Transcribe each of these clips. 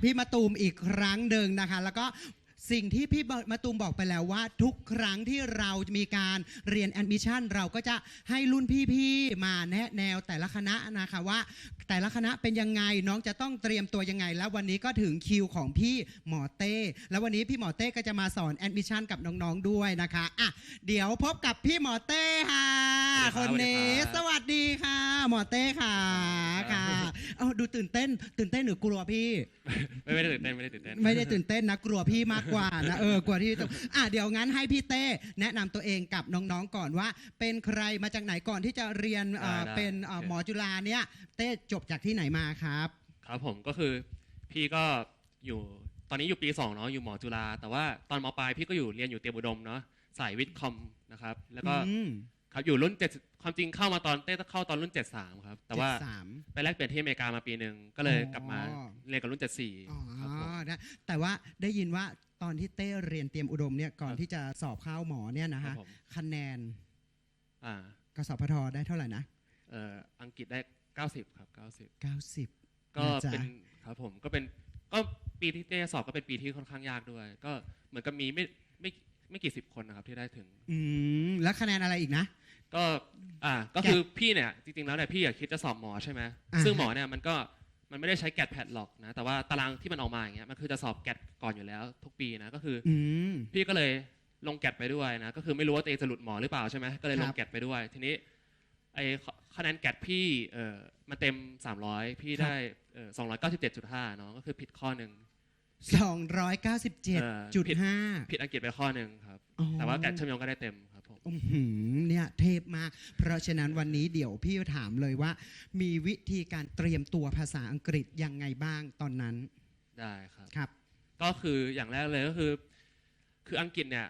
พบกับพี่มาตูมอีกครั้งหนึ่งนะคะ แล้วก็สิ่งที่พี่มาตูมบอกไปแล้วว่า ทุกครั้งที่เรามีการเรียนแอดมิชชั่นเราก็จะให้รุ่นพี่ๆมาแนะแนวแต่ละคณะนะคะว่า แต่ละคณะเป็นยังไงน้องจะต้องเตรียมตัวยังไง แล้ววันนี้ก็ถึงคิวของพี่หมอเต้ แล้ววันนี้พี่หมอเต้ก็จะมาสอนแอดมิชชั่นกับน้องๆด้วยนะคะอะเดี๋ยวพบกับพี่หมอเต้ค่ะสวัสดีครับคนนี้สวัสดีครับสวัสดีค่ะ หมอเต้ค่ะครัค่ะบ เอาดูตื่นเต้น ตื่นเต้นหรือกลัวพี่ ไม่ไม่ได้ตื่นเต้นไม่ได้ตื่นเต้นไม่ได้ตื่นเต้นนะกลัวพี่มากกว่านะเออกลัวที่จะอะเดี๋ยวงั้นให้พี่เต้แนะนำตัวเองกับน้องๆก่อนว่า เป็นใครมาจากไหนก่อนที่จะเรียนเอ่อได้ได้เป็นเอ่อโอเค หมอจุฬาเนี่ยเต้จบจากที่ไหนมาครับ ครับผมก็คือพี่ก็อยู่ตอนนี้อยู่ปี2เนาะอยู่หมอจุฬาแต่ว่าตอนมปลายพี่ก็อยู่เรียนอยู่เตรียมอุดมเนาะสายวิทย์คอมนะครับแล้วก็อืม ครับอยู่รุ่น7ความจริงเข้ามาตอนเต้เข้าตอนรุ่น73ครับ แต่ว่าเจ็ดสามไปแลกเปลี่ยนที่อเมริกามาปีหนึ่งก็เลยอ๋อกลับมาเรียนกับรุ่นอ๋อ74ครับผมนะแต่ว่าได้ยินว่าตอนที่เต้เรียนเตรียมอุดมเนี่ยก่อนครับที่จะสอบเข้าหมอเนี่ยนะครัฮะบผมคะแนนอ่ากสพทได้เท่าไหร่นะเอ่ออังกฤษได้90ครับ90 90ก็นะจ๊ะเป็นครับผมก็เป็นก็ปีที่เต้สอบก็เป็นปีที่ค่อนข้างยากด้วย ก็เหมือนกับมีไม่ไม่ ไม่กี่สิบคนนะครับที่ได้ถึง อืมแล้วคะแนนอะไรอีกนะ ก็อ่าก็คือพี่เนี่ยจริงๆแล้วเนี่ยพี่อยากคิดจะสอบหมอใช่ไหมอ่าฮะซึ่งหมอเนี่ยมันก็มันไม่ได้ใช้แกดแพดหรอกนะแต่ว่าตารางที่มันออกมาอย่างเงี้ยมันคือจะสอบแกดก่อนอยู่แล้ว ทุกปีนะก็คืออืม พี่ก็เลยลงแกดไปด้วยนะก็คือไม่รู้ว่าตัวเองจะหลุดหมอหรือเปล่าใช่ไหมก็เลยลคงรับ แกดไปด้วย ทีนี้ไอคะแนนแกดพี่เออมาเต็ม 300 พี่ได้เออ297.5เนาะก็คือผิดข้อหนึ่ง เออ297.5ผิดอังกฤษไปข้อหนึ่งครับ อ๋อ แต่ว่าแกดเชมยองก็ได้เต็มครับผม อื้อหือเนี่ยเทพมาก เพราะฉะนั้นวันนี้เดี๋ยวพี่ถามเลยว่า มีวิธีการเตรียมตัวภาษาอังกฤษยังไงบ้างตอนนั้นได้ครับ ครับ ก็คืออย่างแรกเลยก็คือ คืออังกฤษเนี่ย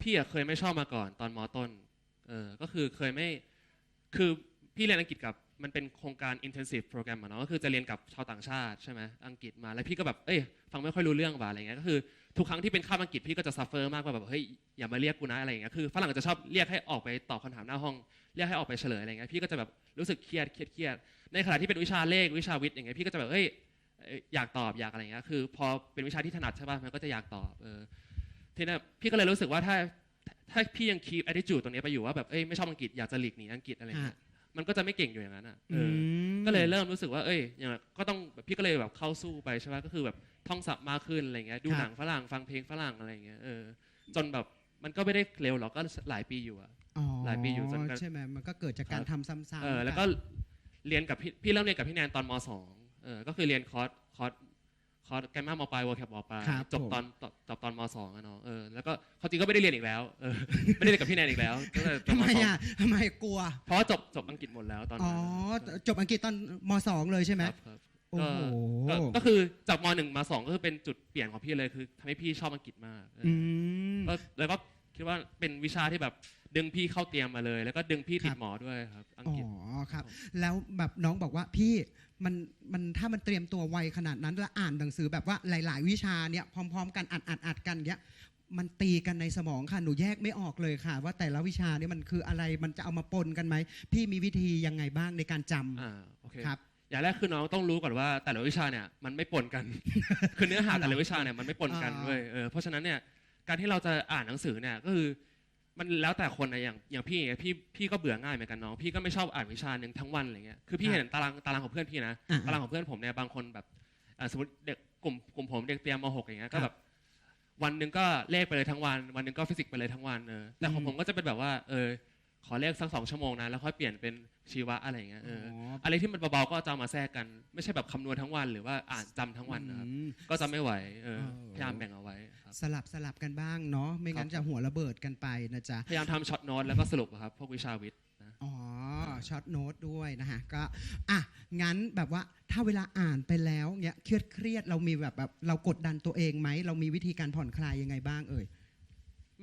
พี่อะเคยไม่ชอบมาก่อนตอนมต้น เออก็คือเคยไม่ คือพี่เรียนอังกฤษกับ มันเป็นโครงการ intensive program อะเนาะก็คือจะเรียนกับชาวต่างชาติใช่ไหมอังกฤษมาแล้วพี่ก็แบบเอ้ยฟังไม่ค่อยรู้เรื่องว่ะอะไรเงี้ยก็คือทุกครั้งที่เป็นคาบอังกฤษพี่ก็จะ suffer มากว่าแบบเฮ้ยอย่ามาเรียกกูนะอะไรเงี้ยคือฝรั่งจะชอบเรียกให้ออกไปตอบคำถามหน้าห้องเรียกให้ออกไปเฉลยอะไรเงี้ยพี่ก็จะแบบรู้สึกเครียดเครียดเครียดในขณะที่เป็นวิชาเลขวิชาวิทย์อย่างเงี้ยพี่ก็จะแบบเฮ้ยอยากตอบอยากอะไรเงี้ยคือ พอเป็นวิชาที่ถนัดใช่ป่ะมันก็จะอยากตอบเออทีนี้พี่ก็เลยรู้สึกว่าถ้าถ้าพี่ยัง keep attitude ตรงนี้ไปอยู่ว่าแบบเอ้ยไม่ชอบอังกฤษอยากจะหลีกหนีอังกฤษอะไรเงี้ย มันก็จะไม่เก่งอยู่อย่างนั้นอะเอออมก็เลยเริ่มรู้สึกว่าเอ้ยอย่างนั้นก็ต้องแบบพี่ก็เลยแบบเข้าสู้ไปใช่ป่ะก็คือแบบท่องศัพท์มากขึ้นอะไรเงี้ยดูครับหนังฝรั่งฟังเพลงฝรั่งอะไรเงี้ยเออจนแบบมันก็ไม่ได้เร็วหรอกก็หลายปีอยู่อะอ๋อหลายปีอยู่จนกระใช่ไหมมันก็เกิดจากการทำซ้ำๆเออแล้วก็เรียนกับพี่พี่เริ่มเรียนกับพี่แนนตอนมสองเออก็คือเรียนคอร์สคอร์ส คอร์สแกมมามปลายเวิร์คแคปมปลายครับจบผมตอนจบจบตอนมสองอะเนาะเออแล้วก็เขาจริงก็ไม่ได้เรียนอีกแล้วเออไม่ได้เรียนกับพี่แนนอีกแล้วตั้งแต่จบทำไมมสองอะทำไมกลัว เพราะว่าจบจบอังกฤษหมดแล้วตอนอ๋อนั้นจบอังกฤษตอนมสองเลยใช่ไหมครับครับโอ้โหก็ก็คือจากมหนึ่งมาสองก็คือเป็นจุดเปลี่ยนของพี่เลยคือทำให้พี่ชอบอังกฤษมากเอออือมก็แล้วก็ คิดว่าเป็นวิชาที่แบบดึงพี่เข้าเตรียมมาเลย แล้วก็ดึงพี่ติครัดบหมอด้วยครับอังอ๋อกฤษครับ แล้วแบบน้องบอกว่าพี่มันมันถ้ามันเตรียมตัวไวขนาดนั้นแล้วอ่านหนังสือแบบว่าหลาย ๆ วิชาเนี่ยพร้อม ๆ กันอัดอัดอัดกันเนี้ยมันตีกันในสมองค่ะหนูแยกไม่ออกเลยค่ะ ว่าแต่ละวิชาเนี่ยมันคืออะไรมันจะเอามาปนกันไหมพี่มีวิธียังไงบ้างในการจำอ่าโอเคครับ อย่างแรกคือน้องต้องรู้ก่อนว่าแต่ละวิชาเนี่ยมันไม่ปนกัน คือเนื้อหาแต่ละวิชาเนี่ยมันไม่ปนกันอ่าเว้ยเออเพราะฉะนั้นเนี่ย การที่เราจะอ่านหนังสือเนี่ยก็คือมันแล้วแต่คนนะอย่างอย่างพี่เนี่ยพี่พี่ก็เบื่อง่ายเหมือนกันน้องพี่ก็ไม่ชอบอ่านวิชาหนึ่งทั้งวันอะไรเงี้ยคือพี่ครับเห็นตารางตารางของเพื่อนพี่นะอ่าตารางของเพื่อนผมเนี่ยบางคนแบบอ่าสมมติเด็กกลุ่มกลุ่มผมเด็กเตรียมมหกอย่างเงี้ยครัก็บแบบวันหนึ่งก็เลขไปเลยทั้งวัน วันหนึ่งก็ฟิสิกส์ไปเลยทั้งวันเออแต่ของอืมผมก็จะเป็นแบบว่าเออ ขอเลขสักสองชั่วโมงนะแล้วค่อยเปลี่ยนเป็นชีวะอะไรอย่างเงี้ยเอออออะไรที่มันเบาๆก็จะเอามาแทรกกัน ไม่ใช่แบบคำนวณทั้งวันหรือว่าอ่านจำทั้งวันนะครับ อืม ก็จะไม่ไหวเออเออ พยายามแบ่งเอาไว้ครับ สลับสลับกันบ้างเนาะไม่งั้นครับจะหัวระเบิดกันไปนะจ๊ะ พยายามทำช็อตโน้ตแล้วก็สรุปอะครับ พวกวิชาวิทย์นะ อ๋อช็อตโน้ตด้วยนะฮะก็อะงั้นแบบว่าถ้าเวลาอ่านไปแล้วเนี่ยเครียดเครียดๆเรามีแบบแบบเรากดดันตัวเองไหม เรามีวิธีการผ่อนคลายยังไงบ้างเอ่ย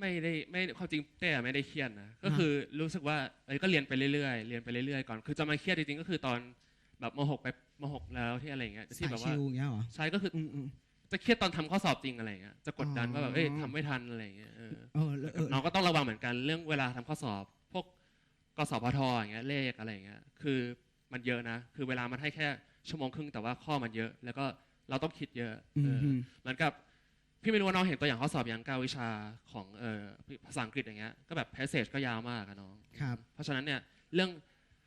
ไม่ได้ไม่ความจริงเต้อะไม่ได้เครียดนะก็คือรู้สึกว่าเอ้ยก็เรียนไปเรื่อยๆ เรียนไปเรื่อยๆก่อนคือจะมาเครียดจริงๆก็คือตอนแบบมหกไปมหกแล้วที่อะไรอย่างเงี้ยที่สายแบบว่าชิลอย่างเงี้ยเหรอใช่ก็คืออืมอืม จะเครียดตอนทำข้อสอบจริงอะไรอย่างเงี้ยจะกดดันอ๋อว่าแบบเอ้ยทำไม่ทันอะไรอย่างเงี้ยเออเออแล้วเออน้องก็ต้องระวังเหมือนกันเรื่องเวลาทำข้อสอบ พวกกสพทอย่างเงี้ยเลขอะไรอย่างเงี้ยคือมันเยอะนะ คือเวลามันให้แค่ชั่วโมงครึ่งแต่ว่าข้อมันเยอะ แล้วก็เราต้องคิดเยอะอืเอมอฮึเหมือนกับ พี่ไม่รู้ว่าน้องเห็นตัวอย่างข้อสอบอย่างเก้าวิชาของเออภาษาอังกฤษอย่างเงี้ยก็แบบ passage ก็ยาวมากอะน้องครับเพราะฉะนั้นเนี่ยเรื่อง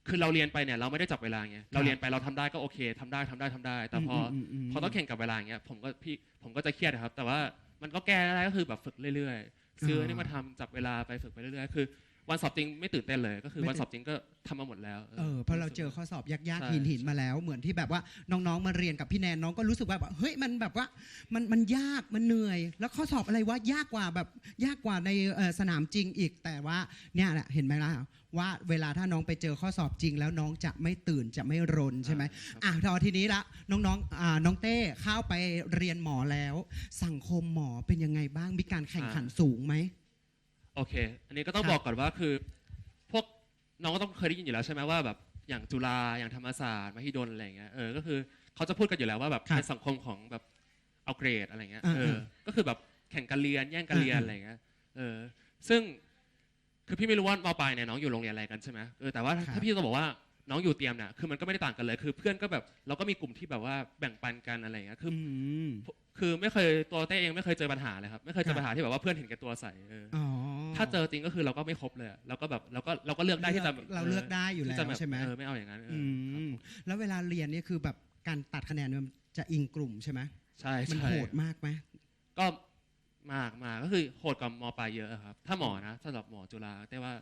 คือเราเรียนไปเนี่ยเราไม่ได้จับเวลาไงเราเรียนไปเราทำได้ก็โอเคทำได้ทำได้ทำได้ แต่พออมมมพอต้องแข่งกับเวลาอย่างเงี้ยผมก็พี่ผมก็จะเครียดนะครับ แต่ว่ามันก็แก้ได้ก็คือแบบฝึกเรื่อยๆซื้ออนนี่มาทำจับเวลาไปฝึกไปเรื่อยๆคือ วันสอบจริงไม่ตื่นเต้นเลย ก็คือไม่วันตื่นสอบจริงก็ทำมาหมดแล้วเออเพราะเราเจอข้อสอบยากใช่ๆหินหินๆมาแล้ว เหมือนที่แบบว่าน้องๆมาเรียนกับพี่แนนน้องก็รู้สึกว่าแบบเฮ้ยมันแบบว่ามันมันยากมันเหนื่อย แล้วข้อสอบอะไรวะยากกว่าแบบยากกว่าในเอ่อสนามจริงอีกแต่ว่าเนี่ยแหละเห็นไหมล่ะว่าเวลาถ้าน้องไปเจอข้อสอบจริง แล้วน้องจะไม่ตื่นจะไม่รนใช่ไหมครับอะทอทีนี้ละน้องๆอ่าน้องเต้เข้าไปเรียนหมอแล้ว สังคมหมอเป็นยังไงบ้างมีการแข่งขันสูงไหม โอเค อันนี้ก็ต้องครับบอกก่อนว่าคือ พวกน้องก็ต้องเคยได้ยินอยู่แล้วใช่ไหมว่าแบบอย่างจุฬาอย่างธรรมศาสตร์มหิดลอะไรอย่างเงี้ยเออก็คือเขาจะพูดกันอยู่แล้วว่าแบบครับเป็นสังคมของแบบเอาเกรดอะไรเงี้ยอ่าเออก็คือแบบแข่งกันเรียนแย่งกันเรียนอ่า อะไรเงี้ยเออซึ่งคือพี่ไม่รู้ว่ามปลายเนี่ยน้องอยู่โรงเรียนอะไรกันใช่ไหมเออแต่ว่าถ้าพี่จะบอกว่าน้องอยู่เตรียมเนี่ยคือมันก็ไม่ได้ต่างกันเลยคือเพื่อนก็แบบเราก็มีกลุ่มที่แบบว่าแบ่งปันกันอะไรเงี้ยคือมคือไม่เคยตัวเต้เองไม่เคยเจอปัญหาเลยครับ ไม่เคยเจครัอบปัญหาที่แบบว่าเพื่อนเห็นแก่ตัวใส่เอออ๋อ ถ้าเจอจริงก็คือเราก็ไม่ครบเลยอะเราก็แบบเราก็เราก็เลือกได้ที่จะแบบเราเลือกได้อยู่แล้วที่จะแบบใช่ไหมเออไม่เอาอย่างนั้นเออือครับมแล้วเวลาเรียนเนี่ยคือแบบการตัดคะแนนมันจะอิงกลุ่มใช่ไหมใช่มันใช่โหดมากไหมก็มากมากก็คือโหดกว่ามปลายเยอะครับ ถ้าหมอนะสำหรับหมอจุฬาแต่ว่า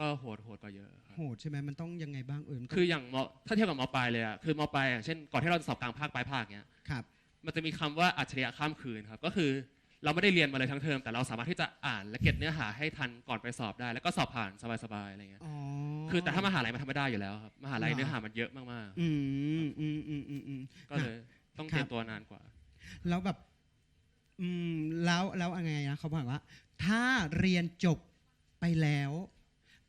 ก็โหดโหดกว่าเยอะครับโหดใช่ไหมมันต้องยังไงบ้างเออมันต้งคืออย่างมถ้าเทียบกับมปลายเลยอะคือมปลายอย่างเช่นก่อนที่เราจะสอบกลางภาคปลายภาคเนี้ยครับ มันจะมีคำว่าอัจฉริยะข้ามคืนครับ ก็คือ เราไม่ได้เรียนมาเลยทั้งเทอมแต่เราสามารถที่จะอ่านและเก็บเนื้อหาให้ทันก่อนไปสอบได้ แล้วก็สอบผ่านสบายๆอะไรเงี้ยอ๋อคือแต่ถ้ามหาลัยมันทำไม่ได้อยู่แล้วครับมหาลัยเหรอเนื้อหามันเยอะมากๆอืมอืมอืมอืมอืมก็เลยต้องเตรียมตัวนานกว่า แล้วแบบ อืมแล้วแล้วยังไงนะเขาบอกว่า ถ้าเรียนจบไปแล้ว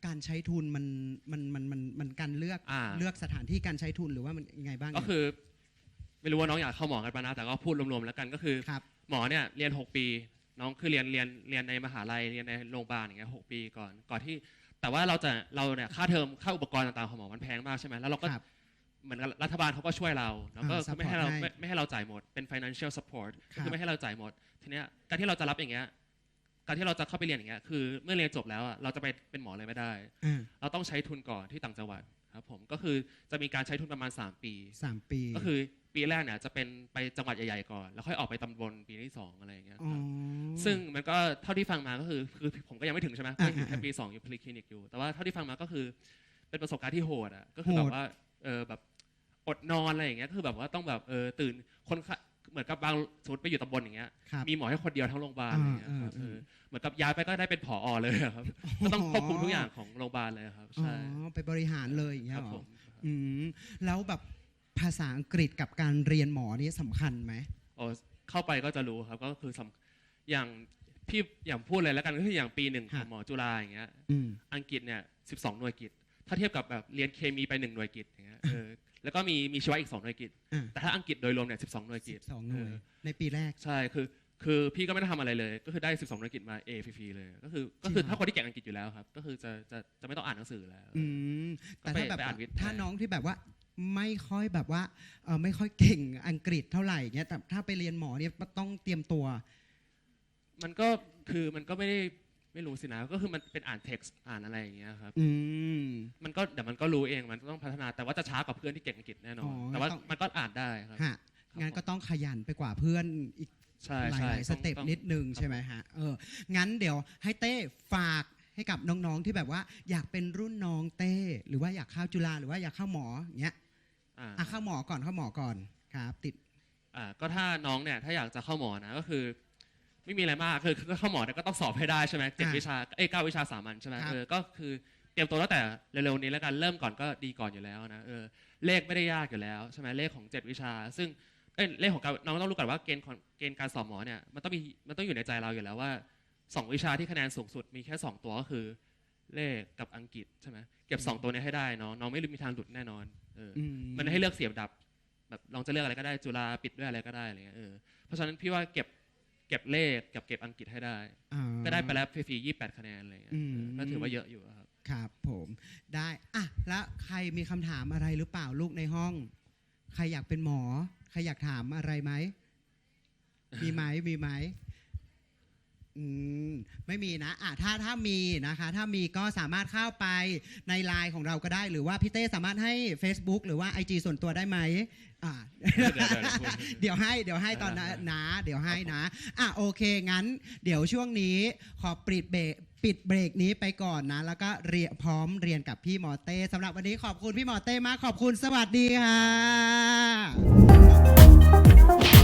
การใช้ทุนมันมันมันมันมันการเลือกอ่าเลือกสถานที่การใช้ทุนหรือว่ามันยังไงบ้างก็คือ ไม่รู้ว่าน้องอยากเข้าหมอกันปะนะแต่ก็พูดรวมๆแล้วกันก็คือครับ หมอเนี่ยเรียน 6 ปี น้องคือเรียนเรียนเรียนในมหาลัยเรียนในโรงพยาบาลอย่างเงี้ยหกปีก่อนก่อนที่ แต่ว่าเราจะเราเนี่ยค่าเทอมค่าอุปกรณ์ต่างๆของหมอมันแพงมากใช่ไหมแล้วเราก็ครับ เหมือนกับรัฐบาลเขาก็ช่วยเราแล้วก็อ่าคือไม่ให้เรา support ให้ไม่ไม่ให้เราจ่ายหมดเป็น financial support ครัก็บ คือไม่ให้เราจ่ายหมด ทีเนี้ยการที่เราจะรับอย่างเงี้ยการที่เราจะเข้าไปเรียนอย่างเงี้ยคือเมื่อเรียนจบแล้วอะเราจะไปเป็นหมอเลยไม่ได้ อ่า เราต้องใช้ทุนก่อนที่ต่างจังหวัด ครับผมก็คือจะมีการใช้ทุนประมาณ 3 ปีสามปี ก็คือปีแรกเนี่ยจะเป็นไปจังหวัดใหญ่ๆก่อน แล้วค่อยออกไปตำบลปีที่ 2 อะไรอย่างเงี้ยอ๋อครับซึ่งมันก็เท่าที่ฟังมาก็คือคือผมก็ยังไม่ถึงใช่ไหมอ่าไม่ถึงแค่อ่าปี2อยู่พลิคลินิกอยู่ แต่ว่าเท่าที่ฟังมาก็คือเป็นประสบการณ์ที่โหดอะก็คือแบโหดบว่าเออแบบอดนอนอะไรอย่างเงี้ยก็คือแบบว่าต้องแบบเออตื่นคนไข้ เหมือนกับบางสมมติไปอยู่ตำบลอย่างเงี้ย ครับ มีหมอให้คนเดียวทั้งโรงพยาบาลอะไรอย่างเงี้ยครับอ่าเออ่าอเหมือนกับย้ายไปก็ได้เป็นผอเลยอะครับ ก็ต้องควบคุมทุกอย่างของโรงพยาบาลเลยครับ อ๋อใช่ไปบริหารเลยอย่างเงี้คยรับเหรผอม อืมแล้วแบบภาษาอังกฤษกับการเรียนหมอนี่สำคัญไหมโอ้เข้าไปก็จะรู้ครับก็คือสำอย่างพี่อย่างพูดเลยแล้วกันก็คืออย่างปีหนึ่งขครัองบหมอจุฬาอย่างเงี้ยอืม อังกฤษเนี่ย12 หน่วยกิตถ้าเทียบกับแบบเรียนเคมีไปหนึ่งหน่วยกิตอย่างเงี้ยเออ แล้วก็มีมีชีวะอีก 2 หน่วยกิต อ่าแต่ถ้าอังกฤษโดยรวมเนี่ย12 หน่วยกิตสองหน่วยเออในปีแรก ใช่คือคือพี่ก็ไม่ได้ทำอะไรเลย ก็คือได้ 12 หน่วยกิตมา A ฟรีๆเลย ก็คือก็คือจริงเหรอ ถ้าคนที่เก่งอังกฤษอยู่แล้วครับ ก็คือจะจะจะไม่ต้องอ่านหนังสือแล้ว อืมก็แต่ไปถ้าแบบไปอ่านวิทย์ ถ้าแทนน้องที่แบบว่าไม่ค่อยแบบว่าเออไม่ค่อยเก่งอังกฤษเท่าไหร่เงี้ยแต่ถ้าไปเรียนหมอเนี่ยต้องเตรียมตัว มันก็คือมันก็ไม่ได้ ไม่รู้สินะก็คือมันเป็นอ่านเท็กซ์อ่านอะไรอย่างเงี้ยครับ อืม มันก็เดี๋ยวมันก็รู้เองมันต้องพัฒนาแต่ว่าจะช้ากว่าเพื่อนที่เก่งอังกฤษแน่นออ๋นอแต่ว่าต้อง มันก็อ่านได้ครับ ฮะงั้นก็ต้องขยันไปกว่าเพื่อนอีกใช่หใช่ลายๆสต้องเต็ปต้องนิดนึงครับใช่ไหมฮะเอองั้นเดี๋ยวให้เต้ฝากให้กับน้องๆที่แบบว่า อยากเป็นรุ่นน้องเต้ หรือว่าอยากเข้าจุฬาหรือว่าอยากเข้าหมออย่างเงี้ยอ่า อะเข้าหมอก่อนเข้าหมอก่อนครับ ติด อ่าก็ถ้าน้องเนี่ยถ้าอยากจะเข้าหมอนะก็คือ ไม่มีอะไรมากคือคือเข้าหมอเนี่ยก็ต้องสอบให้ได้ใช่ไหมเจ็ดอ่าวิชาเอ้ยเก้าวิชาสามัญใช่ไหมครับ เออก็คือเตรียมตัวตั้งแต่เร็วๆนี้แล้วกันเริ่มก่อนก็ดีก่อนอยู่แล้วนะเออเลขไม่ได้ยากอยู่แล้วใช่ไหมเลขของเจ็ดวิชา ซึ่งเอ้ยเลขของการน้องต้องรู้ก่อนว่าเกณฑ์ของเกณฑ์การสอบหมอเนี่ยมันต้องมีมันต้องอยู่ในใจเราอยู่แล้วว่าสองวิชาที่คะแนนสูงสุดมีแค่สองตัวก็คือ เลขกับอังกฤษใช่ไหมเก็บสองตัวนี้ให้ได้เนาะน้องไม่มีทางหลุดแน่นอนเออ อืมันให้เลือกเสียบดับแบบลองจะเลือกอะไรก็ได้จุฬาปิดด้วยอะไรก็ได้อะไรเงี้ยเออเพราะฉะนั้นพี่ว่าเก็บ เก็บเลขกับเก็บอังกฤษให้ได้อ่าก็ได้ไปแล้วฟรีๆยี่แปดคะแนนอะไรเงี้ยอืมเออก็ถือว่าเยอะอยู่อะครับ ครับผมได้อะแล้วใครมีคำถามอะไรหรือเปล่าลูกในห้อง ใครอยากเป็นหมอ ใครอยากถามอะไรไหม มีไหมมีไหม อืมไม่มีนะอะถ้าถ้ามีนะคะ ถ้ามีก็สามารถเข้าไปในไลน์ของเราก็ได้ หรือว่าพี่เต้สามารถให้ Facebook หรือว่า IG ส่วนตัวได้ไหมอ่าเดี๋ยวเดี๋ยวเดี๋ยวพูดเดี๋ยวให้เดี๋ยวให้ตอนนั้นนะ เดี๋ยวให้นะอะโอเคงั้น เดี๋ยวช่วงนี้ขอปิดเบรกปิดเบรกนี้ไปก่อนนะ แล้วก็เรียนพร้อมเรียนกับพี่หมอเต้สำหรับวันนี้ขอบคุณพี่หมอเต้มากขอบคุณสวัสดีค่ะ